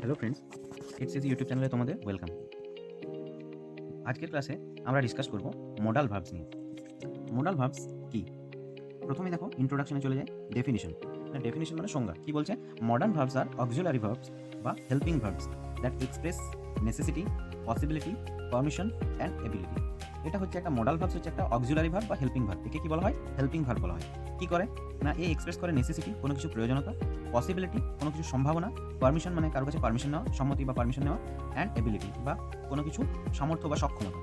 Hello friends it's is YouTube চ্যানেলে তোমাদের welcome আজকের ক্লাসে আমরা ডিসকাস করব মোডাল ভার্বস নিয়ে। মোডাল ভার্বস কি? প্রথমে দেখো ইন্ট্রোডাকশনে চলে যায় ডেফিনিশন ডেফিনিশন মানে সংজ্ঞা। কি বলছে? মডার্ন ভার্বস আর অক্সিলারি ভার্বস বা helping verbs that express necessity possibility permission and ability এটা হচ্ছে একটা মডাল ভার্বস হচ্ছে একটা অক্সিলারি ভার্ব বা হেল্পিং ভার্ব একে কি বলা হয়? হেল্পিং ভার্ব বলা হয়। কি করে? না, এ এক্সপ্রেস করে নেসেসিটি কোনো কিছু প্রয়োজনীয়তা পসিবিলিটি কোনো কিছু সম্ভাবনা পারমিশন মানে কারও কাছে পারমিশন নেওয়া, সম্মতি বা পারমিশন নেওয়া অ্যান্ড এবিলিটি বা কোনো কিছু সামর্থ্য বা সক্ষমতা।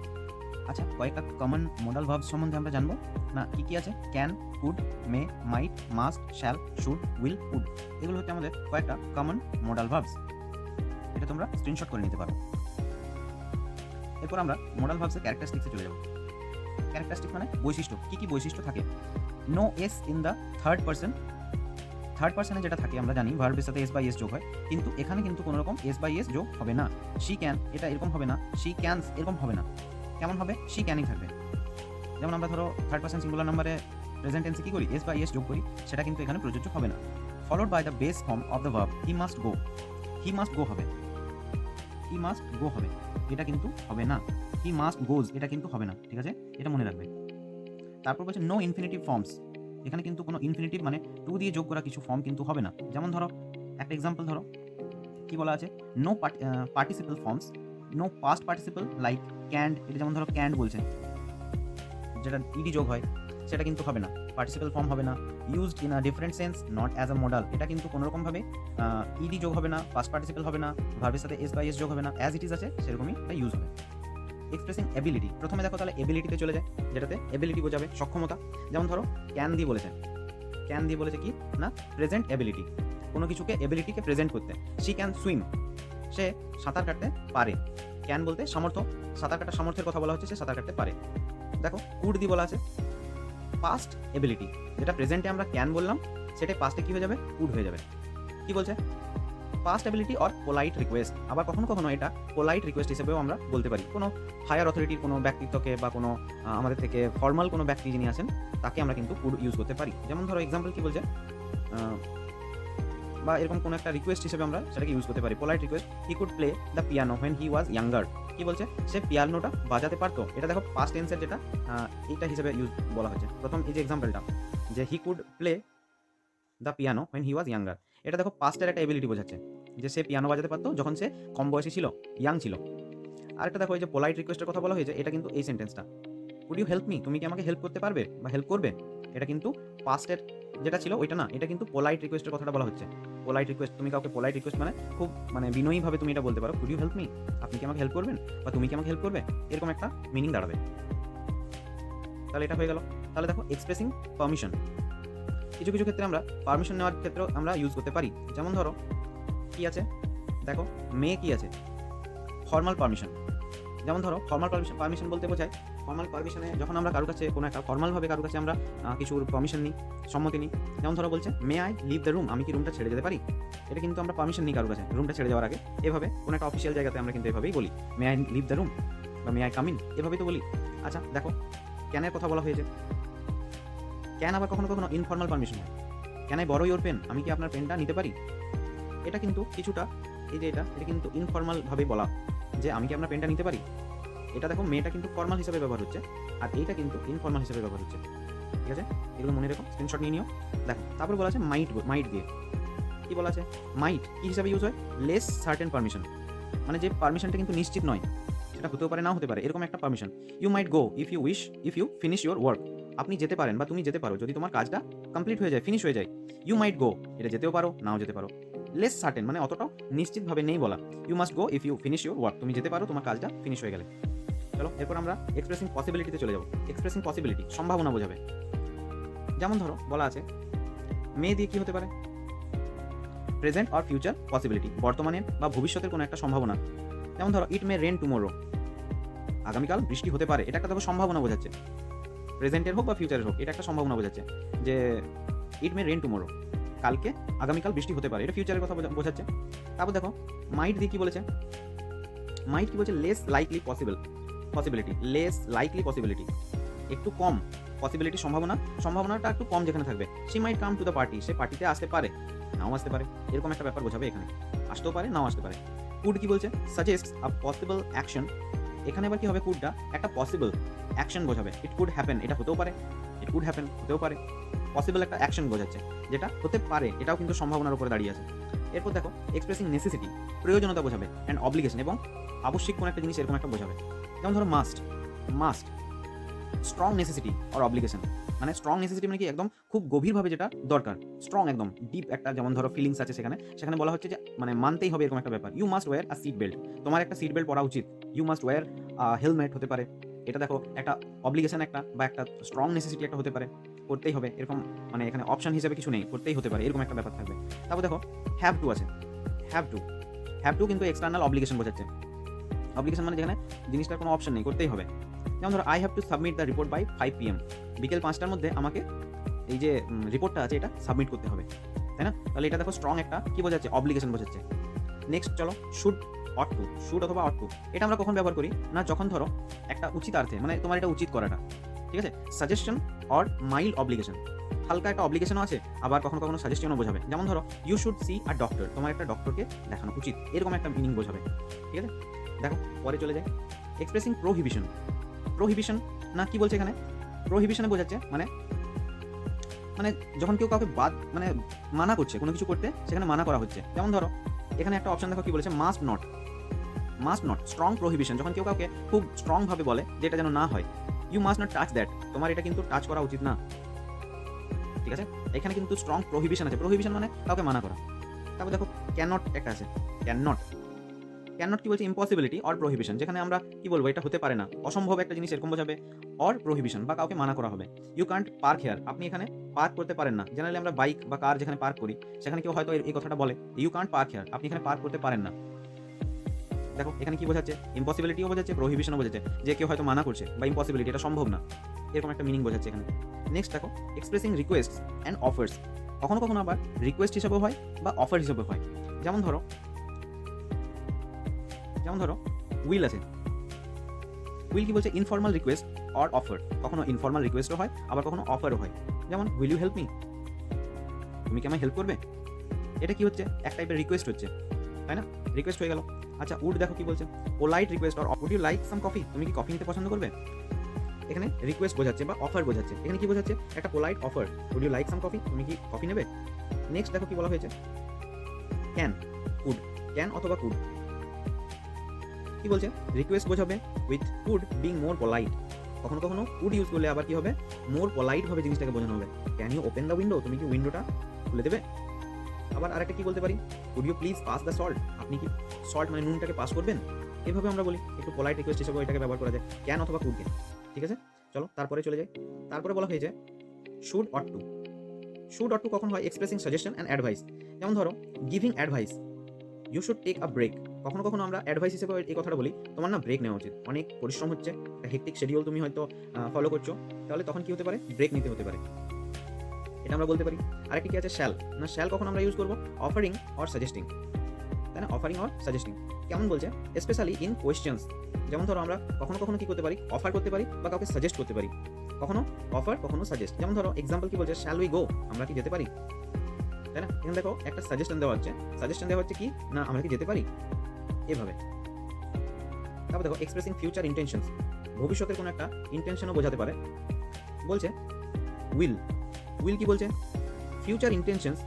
আচ্ছা কয়েকটা কমন মোডাল ভার্ব সম্বন্ধে আমরা জানব। না, কি কি আছে? Can could may might must shall should will would এগুলো হচ্ছে আমাদের কয়েকটা কমন মোডাল ভার্বস এটা তোমরা স্ক্রিনশট করে নিতে পারো। এরপর আমরা মোডাল ভার্বসের ক্যারেক্টারিস্টিক্সে চলে যাব। ক্যারেক্টারিস্টিক মানে বৈশিষ্ট্য, কি কি বৈশিষ্ট্য থাকে? No S in the third person third পার্সনে যেটা থাকে, আমরা জানি ভার্বের সাথে এস বাই এস যোগ হয়, কিন্তু এখানে কিন্তু কোনো রকম এস বাই এস যোগ হবে না। শি ক্যান এটা এরকম হবে না। শি ক্যানস এরকম হবে না। কেমন হবে? শি ক্যানই থাকবে। যেমন আমরা ধরো থার্ড পার্সন সিঙ্গুলার নাম্বারে প্রেজেন্ট টেন্সে কি করি? এস বাই এস যোগ করি, সেটা কিন্তু এখানে প্রযোজ্য হবে না। Followed by the base form of the verb he must go he must go হবে। হি মাস্ট গো হবে। এটা কিন্তু হবে না। হি মাস্ট গোজ এটা কিন্তু হবে না, ঠিক আছে? এটা মনে রাখবে তারপর বলছে নো ইনফিনিটিভ ফর্মস এখানে কিন্তু কোনো ইনফিনিটিভ মানে টু দিয়ে যোগ করা কিছু ফর্ম কিন্তু হবে না। যেমন ধরো, একটা এক্সাম্পল ধরো, কি বলা আছে? No participle forms no past participle like canned এটা যেমন ধরো ক্যান্ড বলছে, যেটা ইডি যোগ হয়। সেটা কিন্তু হবে না পার্টিসিপল ফর্ম হবে না used in a different sense not as a modal এটা কিন্তু কোনোরকমভাবে ইডি যোগ হবে না পাস্ট পার্টিসিপল হবে না ভার্বের সাথে এস বাই এস যোগ হবে না অ্যাজ ইট ইজ আছে, সেরকমই এটা ইউজ হবে। এক্সপ্রেসিং এবিলিটি প্রথমে দেখো তাহলে এবিলিটিতে চলে যায়, যেটাতে এবিলিটি বোঝাবে সক্ষমতা, যেমন ধরো ক্যান দিয়ে বলেছে। ক্যান দিয়ে বলেছে কি? না প্রেজেন্ট এবিলিটি কোনো কিছুকে এবিলিটিকে প্রেজেন্ট করতে। সি ক্যান সুইম সে সাঁতার কাটতে পারে। ক্যান বলতে সামর্থ্য, সাঁতার কাটার সামর্থ্যের কথা বলা হচ্ছে, সে সাঁতার কাটতে পারে। দেখো কুড দিয়ে বলা আছে। পাস্ট এবিলিটি যেটা প্রেজেন্টে আমরা ক্যান বললাম সেটাই পাস্টে কী হয়ে যাবে? কুড হয়ে যাবে। কি বলছে? Past ability or polite request আবার কখনো কখনো এটা পোলাইট রিকোয়েস্ট হিসেবেও আমরা বলতে পারি। কোনো হায়ার অথরিটির কোনো ব্যক্তিত্বকে বা কোনো আমাদের থেকে ফর্মাল কোনো ব্যক্তি যিনি আছেন, তাকে আমরা কিন্তু কুড ইউজ করতে পারি। যেমন ধরো এক্সাম্পল কি বলছে? বা এরকম কোনো একটা রিকোয়েস্ট হিসেবে আমরা সেটাকে ইউজ করতে পারি। Polite request he could play the piano when he was younger কি বলছে? সে পিয়ানোটা বাজাতে পারতো। এটা দেখো পাস্ট টেন্সের যেটা এইটা হিসেবে ইউজ বলা হচ্ছে প্রথম এই যে এক্সাম্পলটা যে he could play the piano when he was younger এটা দেখো পাস্টের একটা এবিলিটি বোঝাচ্ছে, যে সে পিয়ানো বাজাতে পারতো যখন সে কম বয়সী ছিল ইয়াং ছিল। আরেকটা দেখো এই যে পোলাইট রিকোয়েস্টের কথা বলা হয়েছে, এটা কিন্তু এই সেন্টেন্সটা কুড ইউ হেল্প মি তুমি কি আমাকে হেল্প করতে পারবে বা হেল্প করবে? এটা কিন্তু পাস্টের যেটা ছিল ওইটা না, এটা কিন্তু পোলাইট রিকোয়েস্টের কথাটা বলা হচ্ছে। পোলাইট রিকোয়েস্ট তুমি কাউকে পোলাইট রিকোয়েস্ট মানে খুব মানে বিনয়ীভাবে তুমি এটা বলতে পারো। কুড ইউ হেল্প মি আপনি কি আমাকে হেল্প করবেন? বা তুমি কি আমাকে হেল্প করবে? এরকম একটা মিনিং দাঁড়াবে। তাহলে এটা হয়ে গেল। তাহলে দেখো এক্সপ্রেসিং পারমিশন কিছু কিছু ক্ষেত্রে আমরা পারমিশন নেওয়ার ক্ষেত্রেও আমরা ইউজ করতে পারি। যেমন ধরো, কি আছে? দেখো, মেয়ে কি আছে? ফর্মাল পারমিশন যেমন ধরো ফর্মাল পারমিশন পারমিশন বলতে বোঝায় ফর্মাল পারমিশনে যখন আমরা কারোর কাছে কোনো একটা ফর্মালভাবে কারোর কাছে আমরা কিছু পারমিশন নিই, সম্মতি নিই, যেমন ধরো বলছে may I leave the room আমি কি রুমটা ছেড়ে যেতে পারি? এটা কিন্তু আমরা পারমিশন নিই কারোর কাছে রুমটা ছেড়ে যাওয়ার আগে। এভাবে কোনো একটা অফিসিয়াল জায়গাতে আমরা কিন্তু এভাবেই বলি may I leave the room বা মে আই কাম ইন এভাবেই তো বলি। আচ্ছা দেখো ক্যানের কথা বলা হয়েছে। ক্যান আবার কখনো কখনো ইনফর্মাল পারমিশন হয়। Can I borrow your pen আমি কি আপনার পেনটা নিতে পারি? এটা কিন্তু কিছুটা, এই যে এটা এটা কিন্তু ইনফর্মাল ভাবে বলা যে আমি কি আপনার পেনটা নিতে পারি? এটা দেখো, মেয়েটা কিন্তু ফর্মাল হিসেবে ব্যবহার হচ্ছে, আর এইটা কিন্তু ইনফর্মাল হিসেবে ব্যবহার হচ্ছে। ঠিক আছে? এগুলো মনে রেখো স্ক্রিনশট নিয়ে নিও। দেখো, তারপর বলা আছে মাইট মাইট দিয়ে। কি বলা আছে? মাইট কি হিসাবে ইউজ হয়? লেস সার্টেন পারমিশন মানে যে পারমিশনটা কিন্তু নিশ্চিত নয়, সেটা হতেও পারে, নাও হতে পারে, এরকম একটা permission you might go if you wish if you finish your work আপনি যেতে পারেন বা তুমি যেতে পারো, যদি তোমার কাজটা কমপ্লিট হয়ে যায় ফিনিশ হয়ে যায়। ইউ মাইট গো এটা যেতেও পারো, নাও যেতে পারো। লেস সার্টেন মানে অতটাও নিশ্চিতভাবে নেই বলা। You must go if you finish your work তুমি যেতে পারো, তোমার কাজটা ফিনিশ হয়ে গেলে। চলো, এরপর আমরা এক্সপ্রেসিং পসিবিলিটিতে চলে যাব। এক্সপ্রেসিং পসিবিলিটি সম্ভাবনা বোঝাবে। যেমন ধরো, বলা আছে মেয়ে দিয়ে কি হতে পারে? প্রেজেন্ট অর ফিউচার পসিবিলিটি বর্তমানে বা ভবিষ্যতের কোনো একটা সম্ভাবনা। যেমন ধরো ইট মে রেন টুমোরো আগামীকাল বৃষ্টি হতে পারে, এটা একটা দেখো সম্ভাবনা বোঝাচ্ছে। প্রেজেন্টের হোক বা ফিউচারের হোক, এটা একটা সম্ভাবনা বোঝাচ্ছে যে ইট মে রেন টুমোরো কালকে আগামীকাল বৃষ্টি হতে পারে, এটা ফিউচারের কথা বোঝাচ্ছে। তারপর দেখো মাইট দিয়ে কি বলেছে? মাইট কি বলছে? Less likely possible possibility less likely possibility একটু কম পসিবিলিটি সম্ভাবনা, সম্ভাবনাটা একটু কম যেখানে থাকবে। She might come to the party সে পার্টিতে আসতে পারে, নাও আসতে পারে, এরকম একটা ব্যাপার বোঝাবে এখানে। আসতেও পারে, নাও আসতে পারে। কুড কি বলছে? সাজেস্ট আ পসিবল অ্যাকশন এখানে আবার কি হবে কুডটা একটা পসিবল অ্যাকশন বোঝাবে। ইট কুড হ্যাপেন এটা হতেও পারে ইট কুড হ্যাপেন হতেও পারে। পসিবল একটা অ্যাকশন বোঝাচ্ছে, যেটা হতে পারে, এটাও কিন্তু সম্ভাবনার উপরে দাঁড়িয়ে আছে। এরপর দেখো এক্সপ্রেসিং নেসেসিটি প্রয়োজনীয়তা বোঝাবে অ্যান্ড অব্লিগেশন এবং আবশ্যিক কোনো একটা জিনিস এরকম একটা বোঝাবে। যেমন ধরো মাস্ট মাস্ট স্ট্রং নেসেসিটি আর অব্লিগেশন মানে স্ট্রং নেসেসিটি মানে কি? একদম খুব গভীরভাবে যেটা দরকার। স্ট্রং একদম ডিপ একটা যেমন ধরো ফিলিংস আছে সেখানে। সেখানে বলা হচ্ছে যে মানে মানতেই হবে এরকম একটা ব্যাপার। You must wear a seat belt তোমার একটা সিট বেল্ট পরা উচিত। ইউ মাস্ট ওয়্যার হেলমেট হতে পারে। এটা দেখো, একটা অব্লিগেশন একটা বা একটা স্ট্রং নেসেসিটি একটা হতে পারে। করতেই হবে। এরকম মানে এখানে অপশন হিসেবে কিছু নেই। করতেই হতে পারে। এরকম একটা ব্যাপার থাকবে। তারপর দেখো হ্যাভ টু আছে। হ্যাভ টু হ্যাভ টু কিন্তু এক্সটার্নাল অব্লিগেশন বোঝাচ্ছে। অব্লিগেশন মানে যেখানে জিনিসটার কোনো অপশন নেই, করতেই হবে। যেমন ধরো I have to submit the report by five PM বিকেল পাঁচটার মধ্যে আমাকে এই যে রিপোর্টটা আছে, এটা সাবমিট করতে হবে। তাই না? তাহলে এটা দেখো স্ট্রং একটা, কি বোঝাচ্ছে? অব্লিগেশন বোঝাচ্ছে। নেক্সট চলো শুড অট টু শুড অথবা অট টু এটা আমরা কখন ব্যবহার করি? না, যখন ধরো, একটা উচিত অর্থে মানে তোমার এটা উচিত করাটা। ঠিক আছে? সাজেশন অর মাইল্ড অব্লিগেশন হালকা একটা অব্লিগেশনও আছে, আবার কখনো কখনো সাজেশনও বোঝাবে। যেমন ধরো ইউ শুড সি আর ডক্টর তোমার একটা ডক্টরকে দেখানো উচিত। এরকম একটা মিনিং বোঝাবে। ঠিক আছে? দেখো, পরে চলে যায় এক্সপ্রেসিং প্রোহিবিশন প্রোহিবিশন না কি বলছে এখানে? প্রোহিবিশনে বোঝাচ্ছে মানে মানে যখন কেউ কাউকে বাদ মানে মানা করছে কোনো কিছু করতে, সেখানে মানা করা হচ্ছে। যেমন ধরো, এখানে একটা অপশন দেখো কি বলেছে must not must not strong prohibition যখন কেউ কাউকে খুব স্ট্রং ভাবে বলে যে এটা যেন না হয় you must not touch that তোমার এটা কিন্তু টাচ করা উচিত না। ঠিক আছে? এখানে কিন্তু স্ট্রং প্রোহিবিশন আছে। প্রোহিবিশন মানে কাউকে মানা করা। তারপর দেখো ক্যান নট একটা আছে। ক্যান নট ক্যান নট কি বলছে? ইম্পসিবিলিটি অর প্রোহিবিশন যেখানে আমরা কি বলব, এটা হতে পারে না। অসম্ভব একটা জিনিস এরকম বোঝাবে। অর প্রোহিবিশন বা কাউকে মানা করা হবে। ইউ কান্ট পার্ক হেয়ার আপনি এখানে পার্ক করতে পারেন না। জেনারেলি আমরা বাইক বা কার যেখানে পার্ক করি, সেখানে কেউ হয়তো এই- কথাটা বলে ইউ কান্ট পার্ক হেয়ার আপনি এখানে পার্ক করতে পারেন না। দেখো, এখানে কি বোঝাচ্ছে? ইম্পসিবিলিটিও বোঝাচ্ছে প্রোহিবিশনও বোঝাচ্ছে, যে কেউ হয়তো মানা করছে বা ইম্পসিবিলিটি এটা সম্ভব না। এরকম একটা মিনিং বোঝাচ্ছে এখানে। নেক্সট দেখো এক্সপ্রেসিং রিকোয়েস্ট অ্যান্ড অফার্স কখনো কখনো আবার রিকোয়েস্ট হিসেবেও হয় বা অফার হিসেবেও হয়। যেমন ধরো যেমন ধরো উইল আছে। উইল কি বলছে? ইনফর্মাল রিকোয়েস্ট অর অফার কখনো ইনফর্মাল রিকোয়েস্টও হয়, আবার কখনো অফারও হয়। যেমন উইল ইউ হেল্প মি তুমি কি আমায় হেল্প করবে? এটা কি হচ্ছে? এক টাইপের রিকোয়েস্ট হচ্ছে। তাই না? রিকোয়েস্ট হয়ে গেল। আচ্ছা উড দেখো কি বলছে? Polite request or would you like some coffee তুমি কি কফি নিতে পছন্দ করবে? এখানে রিকোয়েস্ট বোঝাচ্ছে বা অফার বোঝাচ্ছে। এখানে কি বোঝাচ্ছে? একটা polite offer would you like some coffee তুমি কি কফি নেবে? নেক্সট দেখো কি বলা হয়েছে। ক্যান উড ক্যান অথবা কুড কি বলছে? রিকোয়েস্ট বোঝাবে with could being more polite কখনো কখনো কুড ইউজ করলে আবার কি হবে? মোর পোলাইট ভাবে জিনিসটাকে বোঝানো হবে। Can you open the window তুমি কি উইন্ডোটা খুলে দেবে? আবার আরেকটা কি বলতে পারি? Could you please pass the salt আপনি কি সল্ট মানে নুনটাকে পাস করবেন? এভাবে আমরা বলি। একটু পোলাইট রিকোয়েস্ট হিসেবে এটাকে ব্যবহার করা যায়। ক্যান অথবা কুড ক্যান ঠিক আছে? চলো, তারপরে চলে যাই। তারপরে বলা হয়েছে should ought to should ought to কখন হয়? এক্সপ্রেসিং সাজেশন অ্যান্ড অ্যাডভাইস যেমন ধরো giving advice you should take a break কখনো কখনো আমরা অ্যাডভাইস হিসেবে এই কথাটা বলি, তোমার না ব্রেক নেওয়া উচিত। অনেক পরিশ্রম হচ্ছে, একটা হেক্টিক শিডিউল তুমি হয়তো ফলো করছ, তাহলে তখন কি হতে পারে? ব্রেক নিতে হতে পারে। এটা আমরা বলতে পারি। আরেকটি কি আছে? শ্যাল না শ্যাল কখন আমরা ইউজ করব? অফারিং অর সাজেস্টিং তাই না? অফারিং অর সাজেস্টিং কেমন বলছে? স্পেশালি ইন কোয়েশ্চেন্স যেমন ধরো আমরা কখনো কখনো কি করতে পারি? অফার করতে পারি বা কাউকে সাজেস্ট করতে পারি। কখনো অফার কখনো সাজেস্ট যেমন ধরো এক্সাম্পল কি বলছে? শ্যাল উই গো আমরা কি যেতে পারি? তাই না? এখানে দেখো একটা সাজেশন দেওয়া হচ্ছে। সাজেশন দেওয়া হচ্ছে কি? না, আমরা কি যেতে পারি? এভাবে। তারপর দেখো এক্সপ্রেসিং ফিউচার ইন্টেনশনস ভবিষ্যতের কোনো একটা ইন্টেনশনও বোঝাতে পারে। বলছে উইল উইল কি বলছে? Future intentions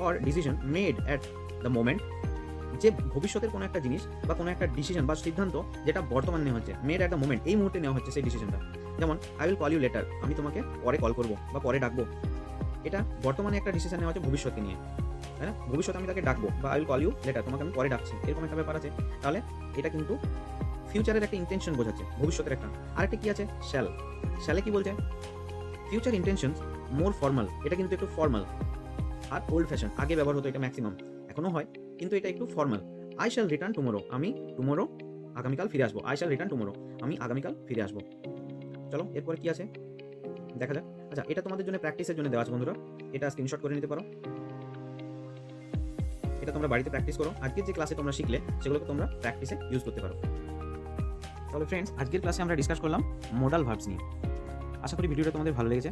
or decision made at the moment যে ভবিষ্যতের কোনো একটা জিনিস বা কোনো একটা ডিসিশন বা সিদ্ধান্ত যেটা বর্তমানে নেওয়া হচ্ছে মেড অ্যাট দ্য মোমেন্ট এই মুহূর্তে নেওয়া হচ্ছে সেই ডিসিশনটা যেমন I will call you later আমি তোমাকে পরে কল করব বা পরে ডাকবো। এটা বর্তমানে একটা ডিসিশন নেওয়া হচ্ছে ভবিষ্যৎকে নিয়ে। না? ভবিষ্যতে আমি তাকে ডাকবো বা I will call you later তোমাকে আমি পরে ডাকছি। এরকম একটা ব্যাপার আছে। তাহলে এটা কিন্তু ফিউচারের একটা ইন্টেনশন বোঝাচ্ছে, ভবিষ্যতের একটা। আরেকটা কি আছে? শ্যাল শ্যালে কি বলছে? ফিউচার ইন্টেনশনস মোর ফর্মাল এটা কিন্তু একটু ফর্মাল আর ওল্ড ফ্যাশন আগে ব্যবহার হতো এটা ম্যাক্সিমাম এখনও হয়, কিন্তু এটা একটু formal I shall return tomorrow আমি টুমোরো আগামীকাল ফিরে আসব। আই শ্যাল রিটার্ন টুমোরো আমি আগামীকাল ফিরে আসব। চলো, এরপরে কি আছে? দেখা যাক। আচ্ছা এটা তোমাদের জন্য প্র্যাকটিসের জন্য দেওয়া আছে বন্ধুরা। এটা স্ক্রিনশট করে নিতে পারো। এটা তোমরা বাড়িতে প্র্যাকটিস করো। আজকের যে ক্লাসে তোমরা শিখলে, সেগুলোকে তোমরা প্র্যাকটিসে ইউজ করতে পারো। তাহলে ফ্রেন্ডস আজকের ক্লাসে আমরা ডিসকাস করলাম মোডাল ভার্বস নিয়ে। আশা করি ভিডিওটা তোমাদের ভালো লেগেছে।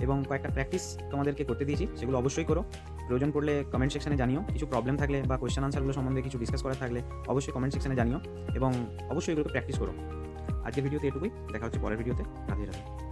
এবং কয়েকটা প্র্যাকটিস তোমাদেরকে করতে দিয়েছি, সেগুলো অবশ্যই করো। প্রয়োজন পড়লে কমেন্ট সেকশনে জানিও। কিছু প্রবলেম থাকলে বা কোয়েশ্চেন আনসারগুলো সম্বন্ধে কিছু ডিসকাস করা থাকলে অবশ্যই কমেন্ট সেকশনে জানিও। এবং অবশ্যই এগুলোকে প্র্যাকটিস করো। আজকের ভিডিওতে এটুকুই। দেখা হচ্ছে পরের ভিডিওতে রাধে রাধে।